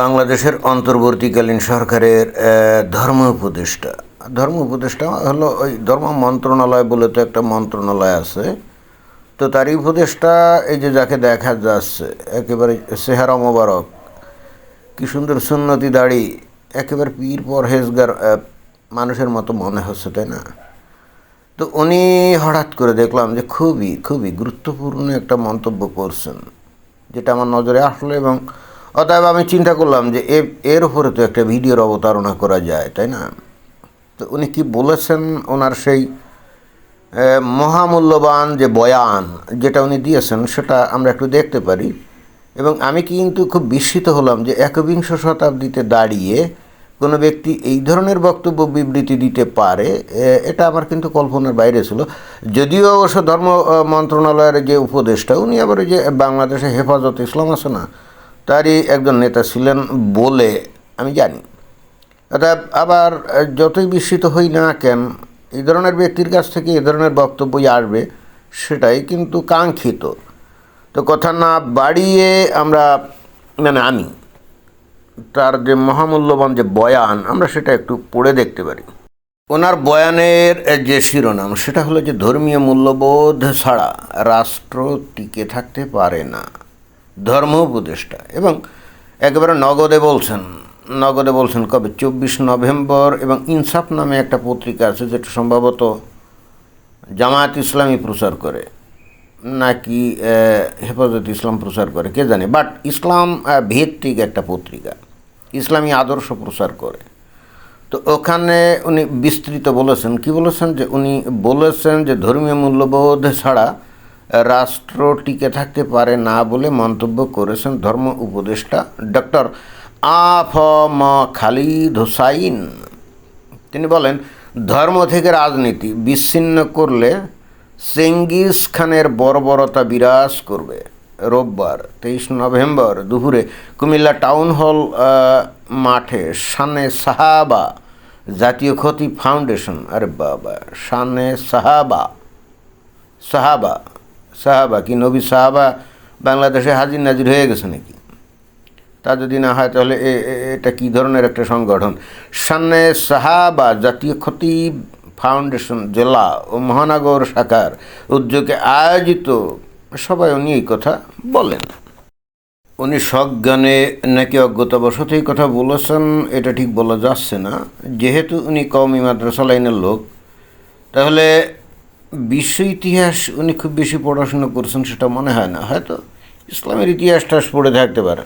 বাংলাদেশের অন্তর্বর্তীকালীন সরকারের ধর্ম উপদেষ্টা। ধর্ম উপদেষ্টা হলো ওই ধর্ম মন্ত্রণালয় বলে তো একটা মন্ত্রণালয় আছে। তো তারই উপদেষ্টা এই যে যাকে দেখা যাচ্ছে, একেবারে সেহারা মোবারক, কি সুন্দর সুন্নতি দাড়ি, একেবারে পীর পরহেজগার মানুষের মতো মনে হচ্ছে, তাই না? তো উনি হঠাৎ করে দেখলাম যে খুবই খুবই গুরুত্বপূর্ণ একটা মন্তব্য করছেন, যেটা আমার নজরে আসলো এবং অতএব আমি চিন্তা করলাম যে এর উপরে তো একটা ভিডিওর অবতারণা করা যায়, তাই না? তো উনি কি বলেছেন ওনার সেই মহামূল্যবান যে বয়ান যেটা উনি দিয়েছেন সেটা আমরা একটু দেখতে পারি। এবং আমি কিন্তু খুব বিস্মিত হলাম যে একবিংশ শতাব্দীতে দাঁড়িয়ে কোনো ব্যক্তি এই ধরনের বক্তব্য বিবৃতি দিতে পারে এটা আমার কিন্তু কল্পনার বাইরে ছিল। যদিও অবশ্য ধর্ম মন্ত্রণালয়ের যে উপদেষ্টা, উনি আবার যে বাংলাদেশে হেফাজত ইসলাম আছে না তারই একজন নেতা ছিলেন বলে আমি জানি। অর্থাৎ আবার যতই বিস্মিত হই না কেন, এই ধরনের ব্যক্তির কাছ থেকে এ ধরনের বক্তব্যই আসবে সেটাই কিন্তু কাঙ্ক্ষিত। তো কথা না বাড়িয়ে আমরা মানে আমি, তার যে মহামূল্যবান যে বয়ান, আমরা সেটা একটু পড়ে দেখতে পারি। ওনার বয়ানের যে শিরোনাম, সেটা হলো যে ধর্মীয় মূল্যবোধ ছাড়া রাষ্ট্র টিকে থাকতে পারে না। ধর্ম উপদেষ্টা এবং একেবারে নগদে বলছেন নগদে বলছেন কবে? চব্বিশ নভেম্বর এবং ইনসাফ নামে একটা পত্রিকা আছে যেটা সম্ভবত জামায়াত ইসলামী প্রচার করে, নাকি হেফাজত ইসলাম প্রচার করে, কে জানে? বাট ইসলাম ভিত্তিক একটা পত্রিকা, ইসলামী আদর্শ প্রচার করে। তো ওখানে উনি বিস্তৃত বলেছেন, কি বলেছেন? যে উনি বলেছেন যে ধর্মীয় মূল্যবোধ ছাড়া রাষ্ট্র টিকে থাকতে পারে না বলে মন্তব্য করেছেন ধর্ম উপদেষ্টা ডক্টর আফ ম খালিদ হোসাইন। তিনি বলেন, ধর্ম থেকে রাজনীতি বিচ্ছিন্ন করলে চেঙ্গিস খানের বর্বরতা বিরাজ করবে। রোববার, তেইশ নভেম্বর দুপুরে কুমিল্লা টাউন হল মাঠে শানে সাহাবা জাতীয় ক্ষতি ফাউন্ডেশন, আরে বাবা, শানে সাহাবা সাহাবা সাহাবা কি নবী সাহাবা বাংলাদেশে হাজির নাজির হয়ে গেছে নাকি? তা যদি না হয় তাহলে এটা কী ধরনের একটা সংগঠন? সামনে সাহাবা জাতীয় ক্ষতি ফাউন্ডেশন, জেলা ও মহানগর শাখার উদ্যোগে আয়োজিত। সবাই উনি এই কথা বলেন। উনি সজ্ঞানে নাকি অজ্ঞতাবশত এই কথা বলেছেন, এটা ঠিক বলা যাচ্ছে না। যেহেতু উনি কওমি মাদ্রাসা লাইনের লোক, তাহলে বিশ্ব ইতিহাস উনি খুব বেশি পড়াশোনা করছেন সেটা মনে হয় না। হয়তো ইসলামের ইতিহাসটা পড়ে থাকতে পারেন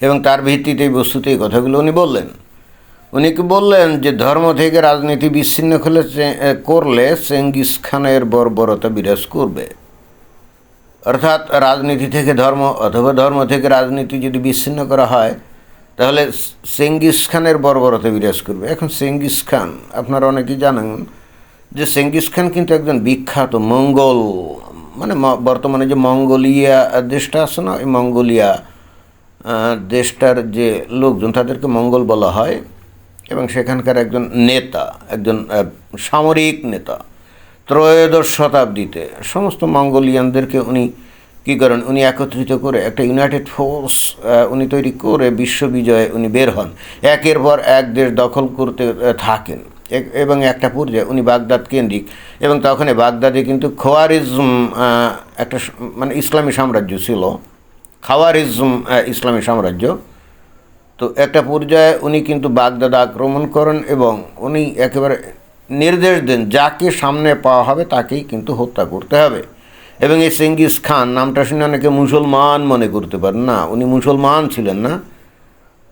এবং তার ভিত্তিতে এই বস্তুতে এই কথাগুলো উনি বললেন। উনি কি বললেন যে ধর্ম থেকে রাজনীতি বিচ্ছিন্ন চে- করলে চেঙ্গিস খানের বর্বরতা বিরাজ করবে। অর্থাৎ রাজনীতি থেকে ধর্ম অথবা ধর্ম থেকে রাজনীতি যদি বিচ্ছিন্ন করা হয়, তাহলে চেঙ্গিস খানের বর্বরতা বিরাজ করবে। এখন চেঙ্গিস খান, আপনারা অনেকেই জানেন যে চেঙ্গিস খান কিন্তু একজন বিখ্যাত মঙ্গল মানে বর্তমানে যে মঙ্গোলিয়া দেশটা আছে না এই মঙ্গোলিয়া দেশটার যে লোকজন তাদেরকে মঙ্গল বলা হয় এবং সেখানকার একজন নেতা, একজন সামরিক নেতা ত্রয়োদশ শতাব্দীতে সমস্ত মঙ্গোলিয়ানদেরকে উনি কী করেন, উনি একত্রিত করে একটা ইউনাইটেড ফোর্স উনি তৈরি করে বিশ্ববিজয়ে উনি বের হন। একের পর এক দেশ দখল করতে থাকেন। এবং একটা পর্যায়ে উনি বাগদাদ কেন্দ্রিক। এবং তখন বাগদাদে কিন্তু খোয়ারিজম একটা মানে ইসলামী সাম্রাজ্য ছিল। খাওয়ারিজম ইসলামী সাম্রাজ্য। তো একটা পর্যায়ে উনি কিন্তু বাগদাদ আক্রমণ করেন এবং উনি একেবারে নির্দেশ দেন, যাকে সামনে পাওয়া হবে তাকেই কিন্তু হত্যা করতে হবে। এবং এই চেঙ্গিস খান, নামটা শুনে অনেকে মুসলমান মনে করতে পারেন, না, উনি মুসলমান ছিলেন না।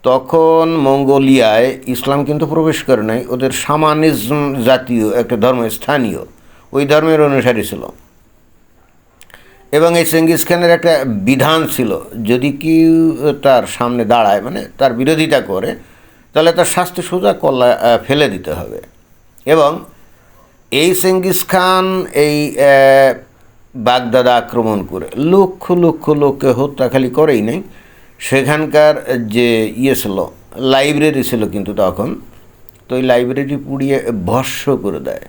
তখন মঙ্গোলিয়ায় ইসলাম কিন্তু প্রবেশ করে নাই। ওদের সামানিজম জাতীয় একটা ধর্ম, স্থানীয়। ওই ধর্মের অনুসারী ছিল। এবং এই চেঙ্গিস খানের একটা বিধান ছিল, যদি কেউ তার সামনে দাঁড়ায় মানে তার বিরোধিতা করে, তাহলে তার শাস্তি সোজা কল্লা ফেলে দিতে হবে। এবং এই চেঙ্গিস খান এই বাগদাদা আক্রমণ করে, লক্ষ লক্ষ লোককে হত্যা খালি করেই নেই। সেখানকার যে ইয়ে ছিল, লাইব্রেরি ছিল কিন্তু তখন, তো ওই লাইব্রেরি পুড়িয়ে ভস্য করে দেয়।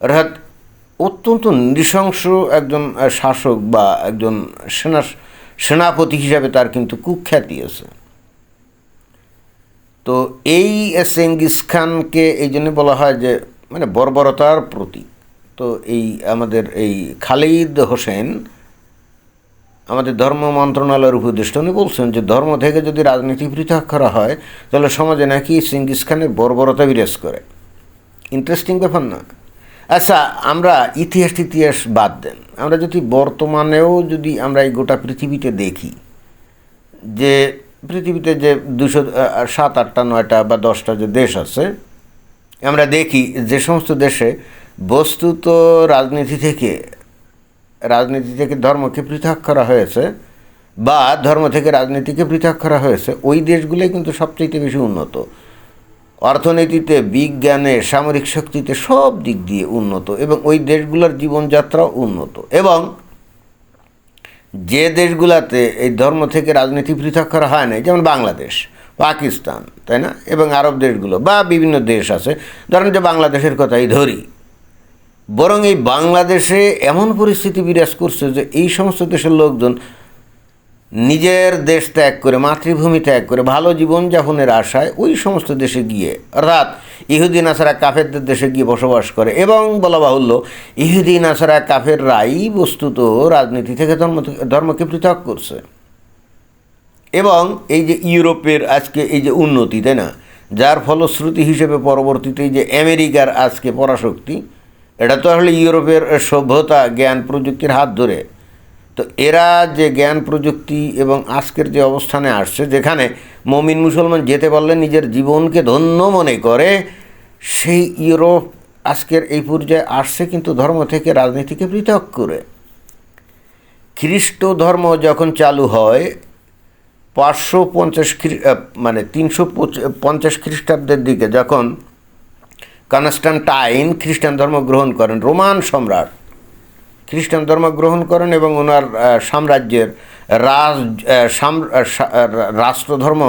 অর্থাৎ অত্যন্ত নৃশংস একজন শাসক বা একজন সেনা, সেনাপতি হিসাবে তার কিন্তু কুখ্যাতি আছে। তো এই চেঙ্গিস খানকে এই জন্য বলা হয় যে মানে বর্বরতার প্রতীক। তো এই আমাদের এই খালিদ হোসেন আমাদের ধর্ম মন্ত্রণালয়ের উপদেষ্টা, উনি বলছেন যে ধর্ম থেকে যদি রাজনীতি পৃথক করা হয়, তাহলে সমাজে নাকি চেঙ্গিস খানের বর্বরতা বিরাজ করে। ইন্টারেস্টিং ব্যাপার না। আচ্ছা আমরা ইতিহাস ইতিহাস বাদ দেন। আমরা যদি বর্তমানেও যদি আমরা এই গোটা পৃথিবীতে দেখি, যে পৃথিবীতে যে দুশো সাত, আটটা, নয়টা বা দশটা যে দেশ আছে, আমরা দেখি যে সমস্ত দেশে বস্তুত রাজনীতি থেকে রাজনীতি থেকে ধর্মকে পৃথক করা হয়েছে বা ধর্ম থেকে রাজনীতিকে পৃথক করা হয়েছে, ওই দেশগুলোই কিন্তু সবচেয়ে বেশি উন্নত। অর্থনীতিতে, বিজ্ঞানে, সামরিক শক্তিতে সব দিক দিয়ে উন্নত এবং ওই দেশগুলোর জীবনযাত্রাও উন্নত এবং যে দেশগুলোতে এই ধর্ম থেকে রাজনীতি পৃথক করা হয় না যেমন বাংলাদেশ, পাকিস্তান, তাই না? এবং আরব দেশগুলো বা বিভিন্ন দেশ আছে। ধরেন যে বাংলাদেশের কথাই ধরি বরং এই বাংলাদেশে এমন পরিস্থিতি বিরাজ করছে যে এই সমস্ত দেশের লোকজন নিজের দেশ ত্যাগ করে, মাতৃভূমি ত্যাগ করে, ভালো জীবনযাপনের আশায় ওই সমস্ত দেশে গিয়ে, অর্থাৎ ইহুদি, নাসারা, কাফেরদের দেশে গিয়ে বসবাস করে এবং বলা বাহুল্য, ইহুদি, নাসারা, কাফেররাই বস্তুত রাজনীতি থেকে ধর্ম ধর্মকে পৃথক করছে। এবং এই যে ইউরোপের আজকে এই যে উন্নতি, তাই না? যার ফলশ্রুতি হিসেবে পরবর্তীতে যে আমেরিকার আজকে পরাশক্তি এটা তো আসলে ইউরোপের সভ্যতা, জ্ঞান প্রযুক্তির হাত ধরে। তো এরা যে জ্ঞান প্রযুক্তি এবং আজকের যে অবস্থানে আসছে, যেখানে মমিন মুসলমান যেতে পারলে নিজের জীবনকে ধন্য মনে করে, সেই ইউরোপ আজকের এই পর্যায়ে আসছে কিন্তু ধর্ম থেকে, রাজনীতিকে পৃথক করে। খ্রিস্ট ধর্ম যখন চালু হয়, পাঁচশো পঞ্চাশ মানে তিনশো পঞ্চাশ খ্রিস্টাব্দের দিকে যখন কনস্টান্টাইন খ্রিস্টান ধর্ম গ্রহণ করেন, রোমান সম্রাট। খ্রিস্টান ধর্ম গ্রহণ করেন এবং ওনার সাম্রাজ্যের রাজ রাষ্ট্রধর্ম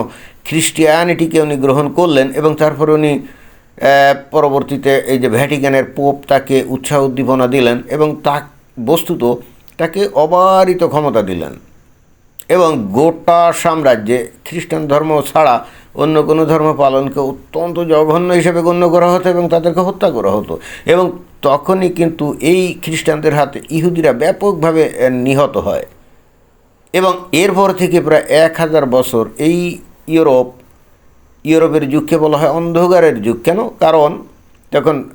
খ্রিস্টিয়ানিটিকে উনি গ্রহণ করলেন এবং তারপরে উনি পরবর্তীতে এই যে ভ্যাটিকানের পোপ তাকে উৎসাহ উদ্দীপনা দিলেন এবং তা, বস্তুত তাকে অবারিত ক্ষমতা দিলেন। এবং গোটা সাম্রাজ্যে খ্রিস্টান ধর্ম ছাড়া অন্য কোনো ধর্ম পালনকে অত্যন্ত জঘন্য হিসেবে গণ্য করা হতো এবং তাদেরকে হত্যা করা হতো। এবং তখনই কিন্তু এই খ্রিস্টানদের হাতে ইহুদিরা ব্যাপকভাবে নিহত হয়। এবং এরপর থেকে প্রায় এক হাজার বছর এই ইউরোপ, ইউরোপের যুগকে বলা হয় অন্ধকারের যুগ। কেন? কারণ তখন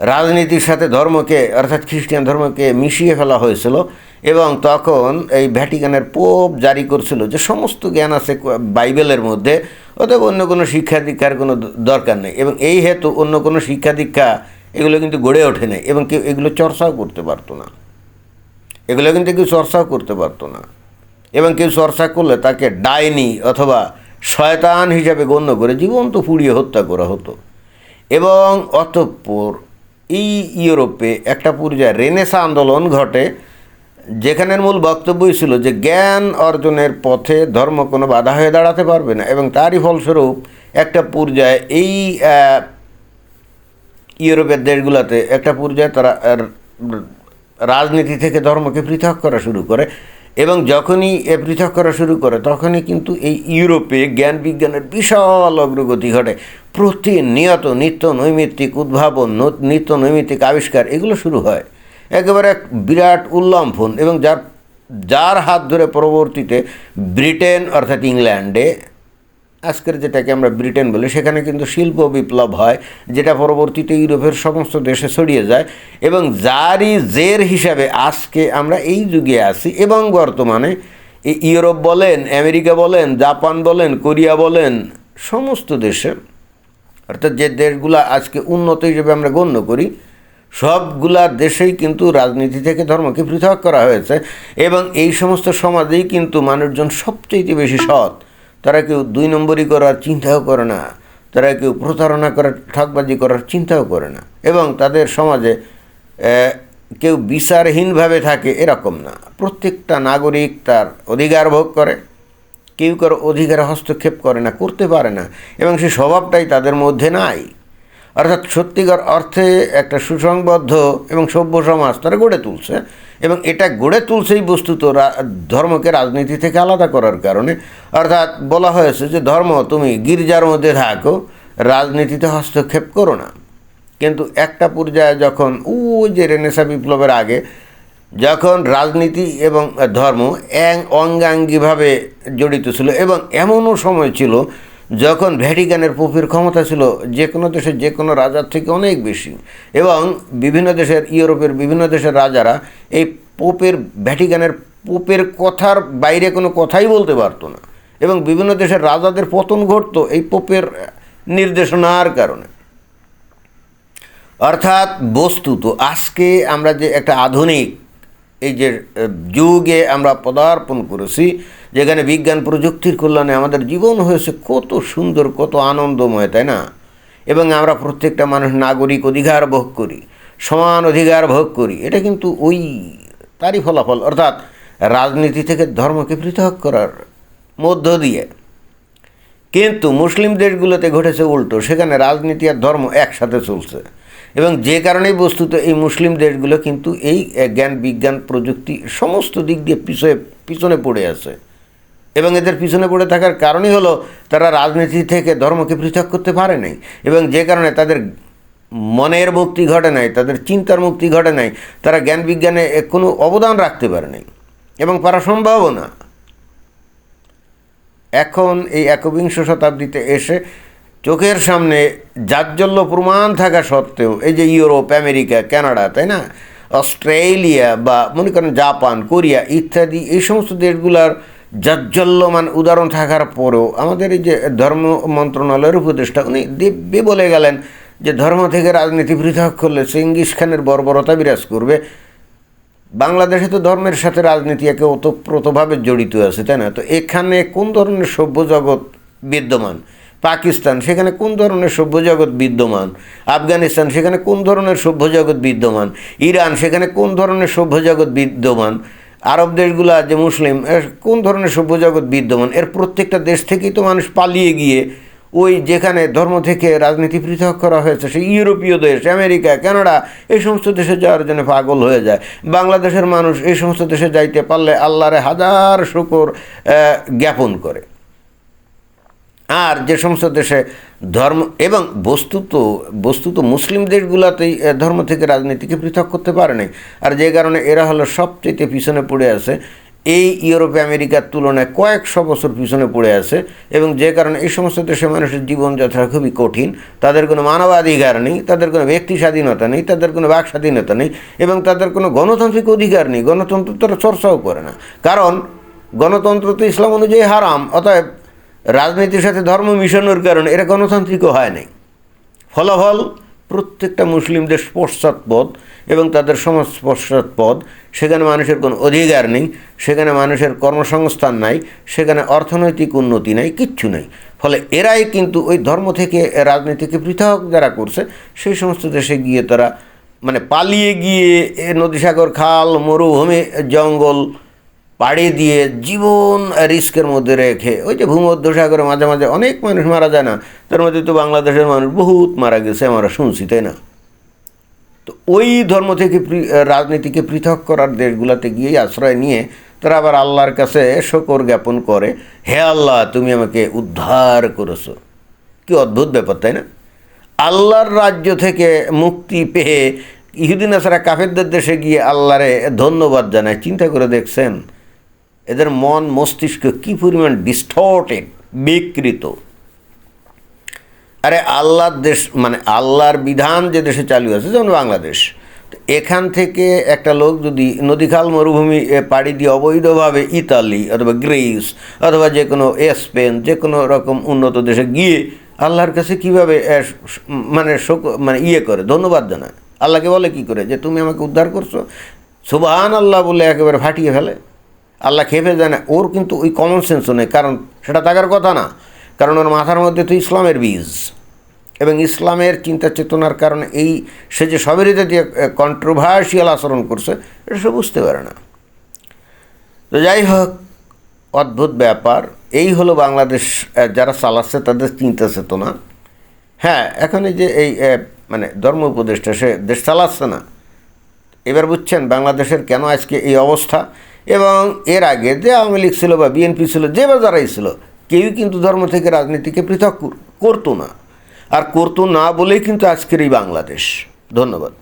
রাজনীতির সাথে ধর্মকে, অর্থাৎ খ্রিস্টান ধর্মকে মিশিয়ে ফেলা হয়েছিল এবং তখন এই ভ্যাটিকানের পোপ জারি করছিল যে সমস্ত জ্ঞান আছে বাইবেলের মধ্যে, অতএব অন্য কোনো শিক্ষা দীক্ষার কোনো দরকার নেই। এবং এই হেতু অন্য কোনো শিক্ষা দীক্ষা এগুলো কিন্তু গড়ে ওঠে নাই এবং কেউ এগুলো চর্চাও করতে পারতো না। এগুলো কিন্তু কেউ চর্চাও করতে পারতো না। এবং কেউ চর্চা করলে তাকে ডাইনি অথবা শয়তান হিসাবে গণ্য করে জীবন্ত পুড়িয়ে হত্যা করা হতো। এবং অতঃপর এই ইউরোপে একটা পর্যায়ে রেনেসা আন্দোলন ঘটে, যেখানের মূল বক্তব্যই ছিল যে জ্ঞান অর্জনের পথে ধর্ম কোনো বাধা হয়ে দাঁড়াতে পারবে না এবং তারই ফলস্বরূপ একটা পর্যায়ে এই ইউরোপের দেশগুলোতে একটা পর্যায়ে তারা রাজনীতি থেকে ধর্মকে পৃথক করা শুরু করে এবং যখনই এ পৃথক করা শুরু করে তখনই কিন্তু এই ইউরোপে জ্ঞান বিজ্ঞানের বিশাল অগ্রগতি ঘটে। প্রতিনিয়ত নিত্য নৈমিত্তিক উদ্ভাবন নিত্য নৈমিত্তিক আবিষ্কার, এগুলো শুরু হয়। একেবারে এক বিরাট উল্লম্ফন এবং যার যার হাত ধরে পরবর্তীতে ব্রিটেন অর্থাৎ ইংল্যান্ডে, আজকের যেটাকে আমরা ব্রিটেন বলি, সেখানে কিন্তু শিল্প বিপ্লব হয়, যেটা পরবর্তীতে ইউরোপের সমস্ত দেশে ছড়িয়ে যায় এবং যারই জের হিসাবে আজকে আমরা এই যুগে আছি এবং বর্তমানে ইউরোপ বলেন, আমেরিকা বলেন, জাপান বলেন, কোরিয়া বলেন, সমস্ত দেশে অর্থাৎ যে দেশগুলো আজকে উন্নত হিসেবে আমরা গণ্য করি, সবগুলা দেশেই কিন্তু রাজনীতি থেকে ধর্মকে পৃথক করা হয়েছে এবং এই সমস্ত সমাজেই কিন্তু মানুষজন সবচেয়ে বেশি সৎ। তারা কেউ দুই নম্বরই করার চিন্তাও করে না, তারা কেউ প্রতারণা করার ঠকবাজি করার চিন্তাও করে না এবং তাদের সমাজে কেউ বিচারহীনভাবে থাকে এরকম না। প্রত্যেকটা নাগরিক তার অধিকার ভোগ করে। কেউ কারও অধিকারে হস্তক্ষেপ করে না, করতে পারে না, এবং সে স্বভাবটাই তাদের মধ্যে নাই। অর্থাৎ সত্যিকার অর্থে একটা সুসংবদ্ধ এবং সভ্য সমাজ তারা গড়ে তুলছে, এবং এটা গড়ে তুলছেই বস্তুত ধর্মকে রাজনীতি থেকে আলাদা করার কারণে। অর্থাৎ বলা হয়েছে যে ধর্ম, তুমি গির্জার মধ্যে থাকো, রাজনীতিতে হস্তক্ষেপ করো না। কিন্তু একটা পর্যায়ে যখন ও যে রেনেসা বিপ্লবের আগে যখন রাজনীতি এবং ধর্ম এক অঙ্গাঙ্গিভাবে জড়িত ছিল এবং এমনও সময় ছিল যখন ভ্যাটিকানের পোপের ক্ষমতা ছিল, যে কোনো দেশের যে কোনো রাজার থেকে অনেক বেশি এবং বিভিন্ন দেশের, ইউরোপের বিভিন্ন দেশের রাজারা এই পোপের ভ্যাটিকানের পোপের কথার বাইরে কোনো কথাই বলতে পারতো না এবং বিভিন্ন দেশের রাজাদের পতন ঘটতো এই পোপের নির্দেশনার কারণে। অর্থাৎ বস্তুত আজকে আমরা যে একটা আধুনিক এই যে যুগে আমরা পদার্পণ করেছি, যেখানে বিজ্ঞান প্রযুক্তির কল্যাণে আমাদের জীবন হয়েছে কত সুন্দর, কত আনন্দময়, তাই না? এবং আমরা প্রত্যেকটা মানুষ নাগরিক অধিকার ভোগ করি, সমান অধিকার ভোগ করি, এটা কিন্তু ওই তারই ফলাফল। অর্থাৎ রাজনীতি থেকে ধর্মকে পৃথক করার মধ্য দিয়ে। কিন্তু মুসলিম দেশগুলোতে ঘটেছে উল্টো, সেখানে রাজনীতি আর ধর্ম একসাথে চলছে। এবং যে কারণেই বস্তুত এই মুসলিম দেশগুলো কিন্তু এই জ্ঞান, বিজ্ঞান, প্রযুক্তি সমস্ত দিক দিয়ে পিছনে পিছনে পড়ে আছে। এবং এদের পিছনে পড়ে থাকার কারণই হলো তারা রাজনীতি থেকে ধর্মকে পৃথক করতে পারে নাই। এবং যে কারণে তাদের মনের মুক্তি ঘটে নাই, তাদের চিন্তার মুক্তি ঘটে নাই, তারা জ্ঞান, বিজ্ঞানে কোনো অবদান রাখতে পারে নাই এবং পারা সম্ভবও না। এখন এই একবিংশ শতাব্দীতে এসে চোখের সামনে জাজ্জল্য প্রমাণ থাকা সত্ত্বেও এই যে ইউরোপ, আমেরিকা, কানাডা, তাই না? অস্ট্রেলিয়া বা মনে করেন জাপান, কোরিয়া ইত্যাদি এই সমস্ত দেশগুলোর জাজ্জল্যমান উদাহরণ থাকার পরেও আমাদের এই যে ধর্ম মন্ত্রণালয়ের উপদেষ্টা, উনি দিব্যি বলে গেলেন যে ধর্ম থেকে রাজনীতি পৃথক করলে চেঙ্গিস খানের বর্বরতা বিরাজ করবে। বাংলাদেশে তো ধর্মের সাথে রাজনীতি একে ওতপ্রোতভাবে জড়িত আছে, তাই না? তো এখানে কোন ধরনের সভ্য জগৎ বিদ্যমান? পাকিস্তান, সেখানে কোন ধরনের সভ্য জগৎ বিদ্যমান? আফগানিস্তান, সেখানে কোন ধরনের সভ্য জগৎ বিদ্যমান? ইরান, সেখানে কোন ধরনের সভ্য জগৎ বিদ্যমান? আরব দেশগুলা যে মুসলিম কোন ধরনের সভ্য জগৎ বিদ্যমান? এর প্রত্যেকটা দেশ থেকেই তো মানুষ পালিয়ে গিয়ে ওই যেখানে ধর্ম থেকে রাজনীতি পৃথক করা হয়েছে, সেই ইউরোপীয় দেশ, আমেরিকা, কানাডা, এই সমস্ত দেশে যাওয়ার জন্য পাগল হয়ে যায়। বাংলাদেশের মানুষ এই সমস্ত দেশে যাইতে পারলে আল্লাহরে হাজার শুকর জ্ঞাপন করে। আর যে সমস্ত দেশে ধর্ম এবং বস্তুত বস্তুত মুসলিম দেশগুলোতেই ধর্ম থেকে রাজনীতিকে পৃথক করতে পারে নাই। আর যে কারণে এরা হলো সবচেয়ে পিছনে পড়ে আছে এই ইউরোপে আমেরিকার তুলনায় কয়েকশো বছর পিছনে পড়ে আছে এবং যে কারণে এই সমস্ত দেশে মানুষের জীবনযাত্রা খুবই কঠিন। তাদের কোনো মানবাধিকার নেই, তাদের কোনো ব্যক্তি স্বাধীনতা নেই, তাদের কোনো বাক স্বাধীনতা নেই এবং তাদের কোনো গণতান্ত্রিক অধিকার নেই। গণতন্ত্র তারা চর্চাও করে না। কারণ গণতন্ত্র তো ইসলাম অনুযায়ী হারাম, অতএব রাজনীতির সাথে ধর্ম মিশানোর কারণে এরা গণতান্ত্রিকও হয় নাই। ফলাফল, প্রত্যেকটা মুসলিম দেশ পশ্চাৎপদ এবং তাদের সমাজ পশ্চাৎপদ সেখানে মানুষের কোনো অধিকার নেই, সেখানে মানুষের কর্মসংস্থান নাই, সেখানে অর্থনৈতিক উন্নতি নাই, কিচ্ছু নাই। ফলে এরাই কিন্তু ওই ধর্ম থেকে রাজনীতিকে পৃথক যারা করছে, সেই সমস্ত দেশে গিয়ে তারা মানে পালিয়ে গিয়ে এ নদীসাগর, খাল, মরুভূমি, জঙ্গল পাড়ি দিয়ে জীবন রিস্কের মধ্যে রেখে, ওই যে ভূমধ্যসাগরে মাঝে মাঝে অনেক মানুষ মারা যায় না, তার মধ্যে তো বাংলাদেশের মানুষ বহুত মারা গেছে, আমরা শুনছি, তাই না? তো ওই ধর্ম থেকে রাজনীতিকে পৃথক করার দেশগুলোতে গিয়ে আশ্রয় নিয়ে তারা আবার আল্লাহর কাছে শকর জ্ঞাপন করে, হে আল্লাহ, তুমি আমাকে উদ্ধার করেছ। কি অদ্ভুত ব্যাপার, তাই না? আল্লাহর রাজ্য থেকে মুক্তি পেয়ে ইহুদিন আসারা কাফেরদের দেশে গিয়ে আল্লাহরে ধন্যবাদ জানায়। চিন্তা করে দেখছেন এদের মন মস্তিষ্ক কী পরিমাণ ডিস্টর্টেড বিকৃত। আরে আল্লাহর দেশ মানে আল্লাহর বিধান যে দেশে চালু আছে, যেমন বাংলাদেশ এখান থেকে একটা লোক যদি নদীখাল মরুভূমি পাড়ি দিয়ে অবৈধভাবে ইতালি অথবা গ্রিস অথবা যে কোনো স্পেন, যে কোনো রকম উন্নত দেশে গিয়ে আল্লাহর কাছে কীভাবে মানে শোক মানে ইয়ে করে, ধন্যবাদ জানায়। আল্লাহকে বলে কি করে? যে তুমি আমাকে উদ্ধার করছ। সুবাহান আল্লাহ বলে একেবারে ফাটিয়ে ফেলে। আল্লাহ খেপে যায় না ওর কিন্তু ওই কমন সেন্সও নেই। কারণ সেটা থাকার কথা না। কারণ ওর মাথার মধ্যে তো ইসলামের বীজ। এবং ইসলামের চিন্তা চেতনার কারণে এই সে যে সবেরিতে দিয়ে কন্ট্রোভার্সিয়াল আচরণ করছে, এটা সে বুঝতে পারে না। তো যাই হোক, অদ্ভুত ব্যাপার। এই হলো বাংলাদেশ যারা চালাচ্ছে তাদের চিন্তা চেতনা। হ্যাঁ এখন এই যে এই মানে ধর্ম উপদেষ্টা, সে দেশ চালাচ্ছে না। এবার বুঝছেন, বাংলাদেশের কেন আজকে এই অবস্থা? এবং এর আগে যে আওয়ামী লীগ ছিল বা বিএনপি ছিল, যে বা যারাই ছিল, কেউই কিন্তু ধর্ম থেকে রাজনীতিকে পৃথক করতো না। আর করতো না বলেই কিন্তু আজকের এই বাংলাদেশ। ধন্যবাদ।